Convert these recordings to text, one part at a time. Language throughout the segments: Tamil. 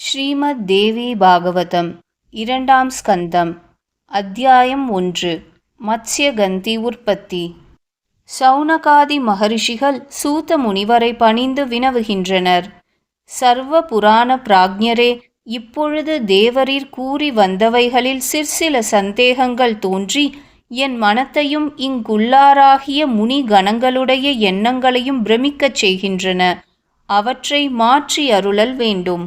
ஸ்ரீமத் தேவி பாகவதம் இரண்டாம் ஸ்கந்தம் அத்தியாயம் ஒன்று மத்ஸ்யகந்தி உற்பத்தி. சௌனகாதி மகரிஷிகள் சூத்த முனிவரை பணிந்து வினவுகின்றனர். சர்வ புராண பிராஜ்ஞரே இப்பொழுது தேவரீர் கூறி வந்தவைகளில் சிற்சில சந்தேகங்கள் தோன்றி என் மனத்தையும் இங்குள்ளாராகிய முனி கணங்களுடைய எண்ணங்களையும் பிரமிக்கச் செய்கின்றன. அவற்றை மாற்றி அருளல் வேண்டும்.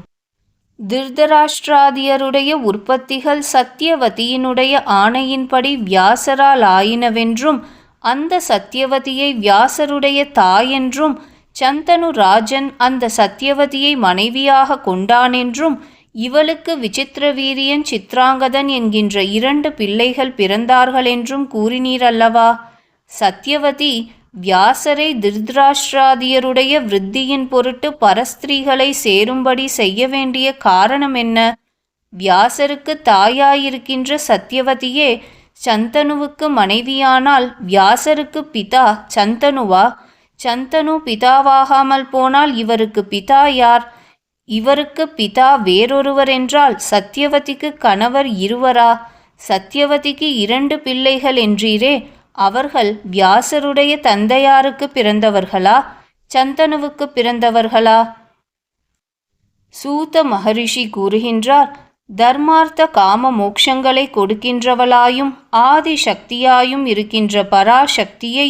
திருதராஷ்டிராதியருடைய உற்பத்திகள் சத்தியவதியினுடைய ஆணையின்படி வியாசரால் ஆயினவென்றும் அந்த சத்தியவதியை வியாசருடைய தாயென்றும் சந்தனு ராஜன் அந்த சத்தியவதியை மனைவியாக கொண்டானென்றும் இவளுக்கு விசித்திர வீரியன் சித்ராங்கதன் என்கின்ற இரண்டு பிள்ளைகள் பிறந்தார்கள் என்றும் சத்யவதி சத்தியவதி வியாசரை திருதராஷ்டிராதியருடைய விருத்தியின் பொருட்டு பரஸ்திரீகளை சேரும்படி செய்ய வேண்டிய காரணம் என்ன? வியாசருக்கு தாயாயிருக்கின்ற சத்தியவதியே சந்தனுவுக்கு மனைவியானால் வியாசருக்கு பிதா சந்தனுவா? சந்தனு பிதாவாகாமல் போனால் இவருக்கு பிதா யார்? இவருக்கு பிதா வேறொருவர் என்றால் சத்தியவதிக்கு கணவர் இருவரா? சத்தியவதிக்கு இரண்டு பிள்ளைகள் என்றீரே அவர்கள் வியாசருடைய தந்தையாருக்கு பிறந்தவர்களா? சந்தனுவுக்கு பிறந்தவர்களா? சூத மகரிஷி கூறுகின்றார் தர்மார்த்த காம மோக்ஷங்களை கொடுக்கின்றவளாயும் ஆதி சக்தியாயும் இருக்கின்ற பராசக்தியை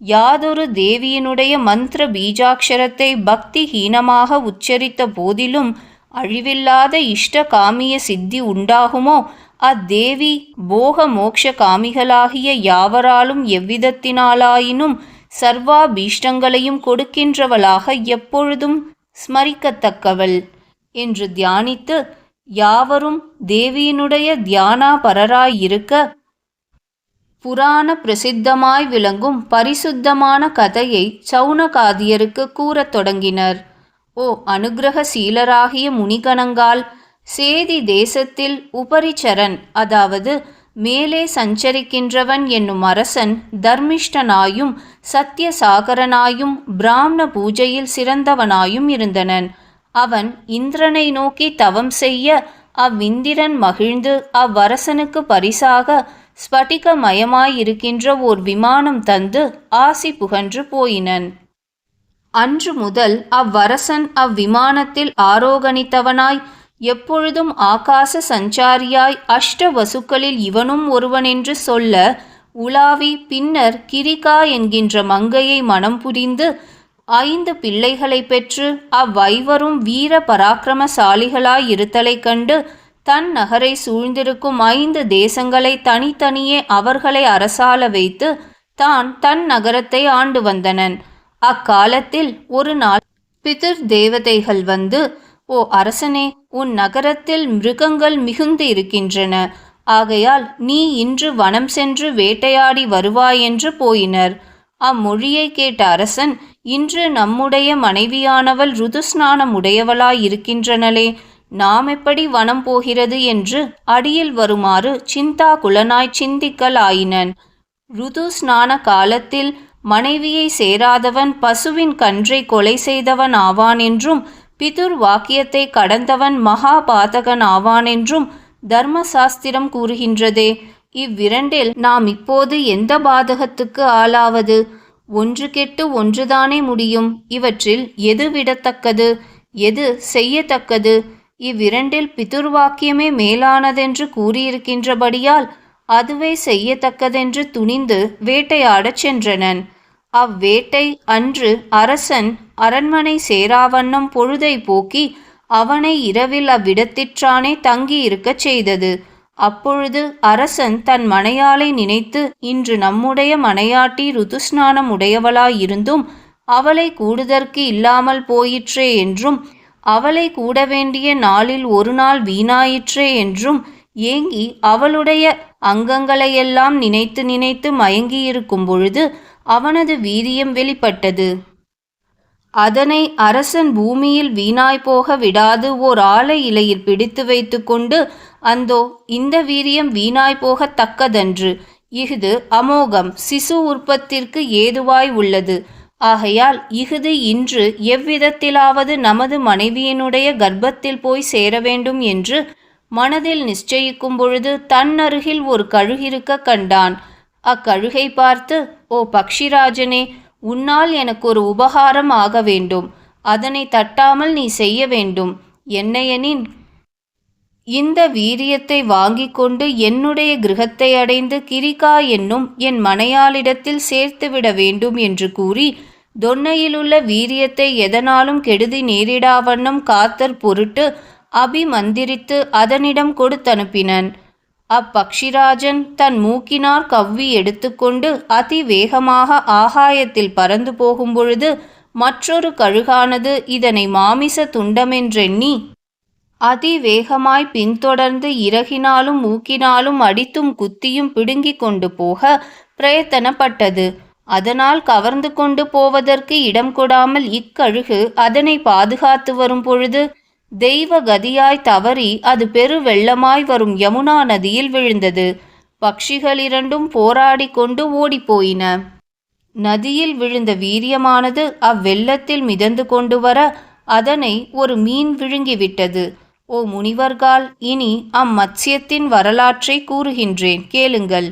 யாதொரு தேவியினுடைய மந்திர பீஜாட்சரத்தை பக்தி ஹீனமாக உச்சரித்த போதிலும் அழிவில்லாத இஷ்ட காமிய சித்தி உண்டாகுமோ? அத்தேவி போக மோக்ஷ காமிகளாகிய யாவராலும் எவ்விதத்தினாலாயினும் சர்வாபீஷ்டங்களையும் கொடுக்கின்றவளாக எப்பொழுதும் ஸ்மரிக்கத்தக்கவள். என்று தியானித்து யாவரும் தேவியினுடைய தியானாபரராயிருக்க புராண பிரசித்தமாய் விளங்கும் பரிசுத்தமான கதையை சௌனகாதியருக்கு கூறத் தொடங்கினர். ஓ அனுகிரகசீலராகிய முனிகணங்கால் சேதி தேசத்தில் உபரிச்சரன் அதாவது மேலே சஞ்சரிக்கின்றவன் என்னும் அரசன் தர்மிஷ்டனாயும் சத்தியசாகரனாயும் பிராமண பூஜையில் சிறந்தவனாயும் இருந்தனன். அவன் இந்திரனை நோக்கி தவம் செய்ய அவ்விந்திரன் மகிழ்ந்து அவ்வரசனுக்கு பரிசாக ஸ்பட்டிகமயமாயிருக்கின்ற ஓர் விமானம் தந்து ஆசி புகன்று போயினன். அன்று முதல் அவ்வரசன் அவ்விமானத்தில் ஆரோகணித்தவனாய் எப்பொழுதும் ஆகாச சஞ்சாரியாய் அஷ்ட வசுக்களில் இவனும் ஒருவனென்று சொல்ல உலாவி பின்னர் கிரிகா என்கின்ற மங்கையை மனம் புரிந்து ஐந்து பிள்ளைகளை பெற்று அவ்வைவரும் வீர பராக்கிரமசாலிகளாய் இருத்தலைக் கண்டு தன் நகரை சூழ்ந்திருக்கும் ஐந்து தேசங்களை தனித்தனியே அவர்களை அரசால வைத்து தான் தன் நகரத்தை ஆண்டு வந்தனன். அக்காலத்தில் ஒரு நாள் பிதிர் தேவதைகள் வந்து ஓ அரசனே உன் நகரத்தில் மிருகங்கள் மிகுந்து இருக்கின்றன. ஆகையால் நீ இன்று வனம் சென்று வேட்டையாடி வருவாய் என்று போயினர். அம்மொழியை கேட்ட அரசன் இன்று நம்முடைய மனைவியானவள் ருதுஸ்நானம் உடையவளாய் இருக்கின்றனளே நாம் எப்படி வனம் போகிறது? என்று அடியில் வருமாறு சிந்தா குலனாய் சிந்திக்கலாயினன். ருது ஸ்நான காலத்தில் மனைவியை சேராதவன் பசுவின் கன்றை கொலை செய்தவன் ஆவான் என்றும் பிதுர் வாக்கியத்தை கடந்தவன் மகா பாதகன் ஆவான் என்றும் தர்மசாஸ்திரம் கூறுகின்றதே. இவ்விரண்டில் நாம் இப்போது எந்த பாதகத்துக்கு ஆளாவது? ஒன்று கெட்டு ஒன்றுதானே முடியும். இவற்றில் எது விடத்தக்கது? எது செய்யத்தக்கது? இவ்விரண்டில் பிதுர்வாக்கியமே மேலானதென்று கூறியிருக்கின்றபடியால் அதுவே செய்யத்தக்கதென்று துணிந்து வேட்டையாடச் சென்றனன். அவ்வேட்டை அன்று அரசன் அரண்மனை சேராவண்ணம் பொழுதை போக்கி அவனை இரவில் அவ்விடத்திற்றானே தங்கியிருக்கச் செய்தது. அப்பொழுது அரசன் தன் மனையாளை நினைத்து இன்று நம்முடைய மனையாட்டி ருதுஸ்நானம் உடையவளாயிருந்தும் அவளை கூடுதற்கு இல்லாமல் போயிற்றே என்றும் அவளை கூட வேண்டிய நாளில் ஒரு நாள் வீணாயிற்றே என்றும் ஏங்கி அவளுடைய அங்கங்களையெல்லாம் நினைத்து நினைத்து மயங்கியிருக்கும் பொழுது அவனது வீரியம் வெளிப்பட்டது. அதனை அரசன் பூமியில் வீணாய் போக விடாது ஓர் ஆலை இலையில் பிடித்து வைத்துக்கொண்டு அந்தோ இந்த வீரியம் வீணாய் போகத்தக்கதன்று இஃது அமோகம் சிசு உற்பத்திற்கு ஏதுவாய் உள்ளது. ஆகையால் இஃது இன்று எவ்விதத்திலாவது நமது மனைவியினுடைய கர்ப்பத்தில் போய் சேர வேண்டும் என்று மனதில் நிச்சயிக்கும் பொழுது தன்னருகில் ஒரு கழுகிருக்க கண்டான். அக்கழுகை பார்த்து ஓ பக்ஷிராஜனே உன்னால் எனக்கு ஒரு உபகாரம் ஆக வேண்டும். அதனை தட்டாமல் நீ செய்ய வேண்டும். என்னையெனின் இந்த வீரியத்தை வாங்கிக் கொண்டு என்னுடைய கிரகத்தை அடைந்து கிரிகா என்னும் என் மனையாளிடத்தில் சேர்த்துவிட வேண்டும் என்று கூறி தொன்னையிலுள்ள வீரியத்தை எதனாலும் கெடுதி நேரிடாவண்ணம் காத்தற் பொருட்டு அபிமந்திரித்து அதனிடம் கொடுத்தனுப்பினன். அப்பக்ஷிராஜன் தன் மூக்கினார் கவ்வி எடுத்துக்கொண்டு அதிவேகமாக ஆகாயத்தில் பறந்து போகும்பொழுது மற்றொரு கழுகானது இதனை மாமிச துண்டமென்றெண்ணி அதிவேகமாய் பின்தொடர்ந்து இறகினாலும் மூக்கினாலும் அடித்தும் குத்தியும் பிடுங்கிக் கொண்டு போக பிரயத்தனப்பட்டது. அதனால் கவர்ந்து கொண்டு போவதற்கு இடம் கொடாமல் இக்கழுகு அதனை பாதுகாத்து வரும் பொழுது தெய்வ கதியாய் தவறி அது பெரு வெள்ளமாய் வரும் யமுனா நதியில் விழுந்தது. பக்ஷிகள் இரண்டும் போராடி கொண்டு ஓடிப்போயின நதியில் விழுந்த வீரியமானது அவ்வெள்ளத்தில் மிதந்து கொண்டு வர அதனை ஒரு மீன் விழுங்கிவிட்டது ஓ முனிவர்கால் இனி அம்மத்சியத்தின் வரலாற்றை கூறுகின்றேன் கேளுங்கள்.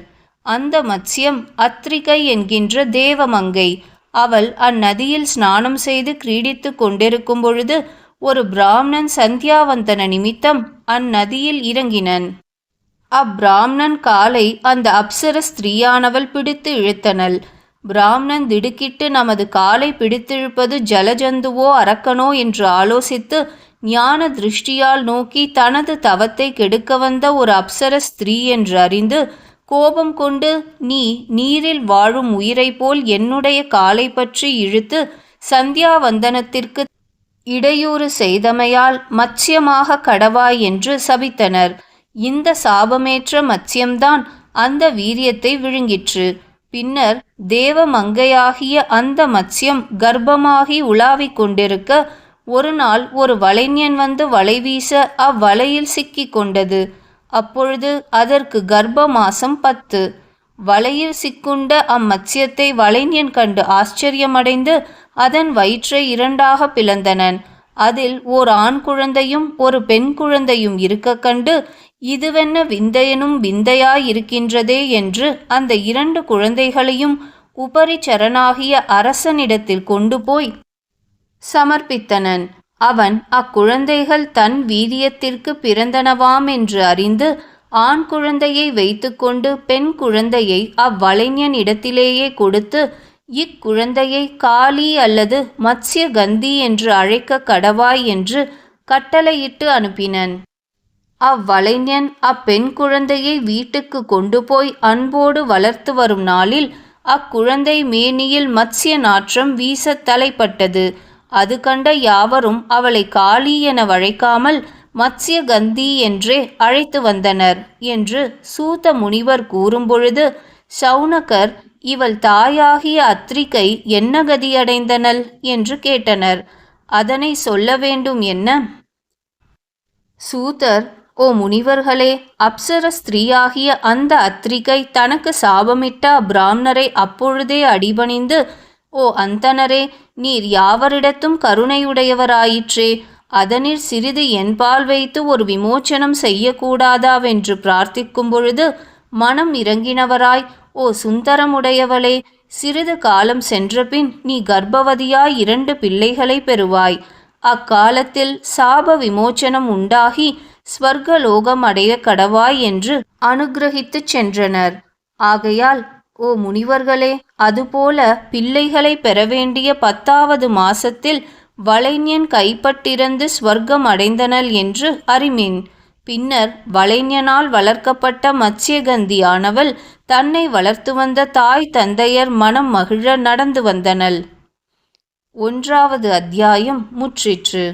அந்த மத்சியம் அத்ரிகை என்கின்ற தேவமங்கை அவள் அந்நதியில் ஸ்நானம் செய்து கிரீடித்து கொண்டிருக்கும் பொழுது ஒரு பிராமணன் சந்தியாவந்தன நிமித்தம் அந்நதியில் இறங்கினன். அப்பிராமணன் காலை அந்த அப்சர ஸ்திரீயானவள் பிடித்து இழுத்தனள். பிராமணன் திடுக்கிட்டு நமது காலை பிடித்திழுப்பது ஜலஜந்துவோ அரக்கனோ என்று ஆலோசித்து ஞான திருஷ்டியால் நோக்கி தனது தவத்தை கெடுக்க வந்த ஒரு அப்சர ஸ்திரீ என்று அறிந்து கோபம் கொண்டு நீ நீரில் வாழும் உயிரை போல் என்னுடைய காலை பற்றி இழுத்து சந்தியாவந்தனத்திற்கு இடையூறு செய்தமையால் மச்சியமாக கடவாய் என்று சபித்தனர். இந்த சாபமேற்ற மச்சியம்தான் அந்த வீரியத்தை விழுங்கிற்று. பின்னர் தேவமங்கையாகிய அந்த மத்சியம் கர்ப்பமாகி உலாவிக் கொண்டிருக்க ஒரு நாள் ஒரு வலைஞன் வந்து வலை வீச அவ்வலையில் சிக்கி கொண்டது. அப்பொழுது அதற்கு கர்ப்ப மாசம் பத்து. வலையில் சிக்குண்ட அம்மத்சியத்தை வலைஞன் கண்டு ஆச்சரியமடைந்து அதன் வயிற்றை இரண்டாக பிளந்தனன். அதில் ஓர் ஆண் குழந்தையும் ஒரு பெண் குழந்தையும் இருக்க கண்டு இதுவென்ன விந்தையனும் விந்தையாயிருக்கின்றதே என்று அந்த இரண்டு குழந்தைகளையும் உபரிச்சரனாகிய அரசனிடத்தில் கொண்டு போய் சமர்ப்பித்தனன். அவன் அக்குழந்தைகள் தன் வீரியத்திற்கு பிறந்தனவாம் என்று அறிந்து ஆண் குழந்தையை வைத்துக்கொண்டு பெண் குழந்தையை அவ்வளைஞன் இடத்திலேயே கொடுத்து இக்குழந்தையை காளி அல்லது மத்ஸ்ய கந்தி என்று அழைக்க கடவாய் என்று கட்டளையிட்டு அனுப்பினன். அவ்வளைஞன் அப்பெண் குழந்தையை வீட்டுக்கு கொண்டு போய் அன்போடு வளர்த்து வரும் நாளில் அக்குழந்தை மேனியில் மத்ஸ்ய நாற்றம் வீச தலைப்பட்டது. அது கண்ட யாவரும் அவளை காளி என வழைக்காமல் மத்ஸ்ய கந்தி என்றே அழைத்து வந்தனர் என்று சூத முனிவர் கூறும்பொழுது சௌனகர் இவள் தாயாகிய அத்ரிகை என்ன கதியடைந்தனள் என்று கேட்டனர். அதனை சொல்ல வேண்டும் என்ன? சூதர் ஓ முனிவர்களே அப்சர ஸ்திரீயாகிய அந்த அத்ரிகை தனக்கு சாபமிட்ட பிராமணரை அப்பொழுதே அடிபணிந்து ஓ அந்தனரே நீர் யாவரிடத்தும் கருணையுடையவராயிற்றே அதனில் சிறிது என்பால் வைத்து ஒரு விமோச்சனம் செய்யக்கூடாதாவென்று பிரார்த்திக்கும் பொழுது மனம் இறங்கினவராய் ஓ சுந்தரமுடையவளே சிறிது காலம் சென்றபின் நீ கர்ப்பவதியாய் இரண்டு பிள்ளைகளை பெறுவாய். அக்காலத்தில் சாப விமோச்சனம் உண்டாகி ஸ்வர்கலோகம் அடைய கடவாய் என்று அனுகிரகித்துச் சென்றனர். ஆகையால் ஓ முனிவர்களே அதுபோல பிள்ளைகளை பெற வேண்டிய பத்தாவது மாசத்தில் வளைஞன் கைப்பட்டிருந்து ஸ்வர்க்கம் அடைந்தனல் என்று அறிமின். பின்னர் வளைஞனால் வளர்க்கப்பட்ட மத்ஸ்யகந்தியானவள் தன்னை வளர்த்து வந்த தாய் தந்தையர் மனம் மகிழ நடந்து வந்தனள். ஒன்றாவது அத்தியாயம் முற்றிற்று.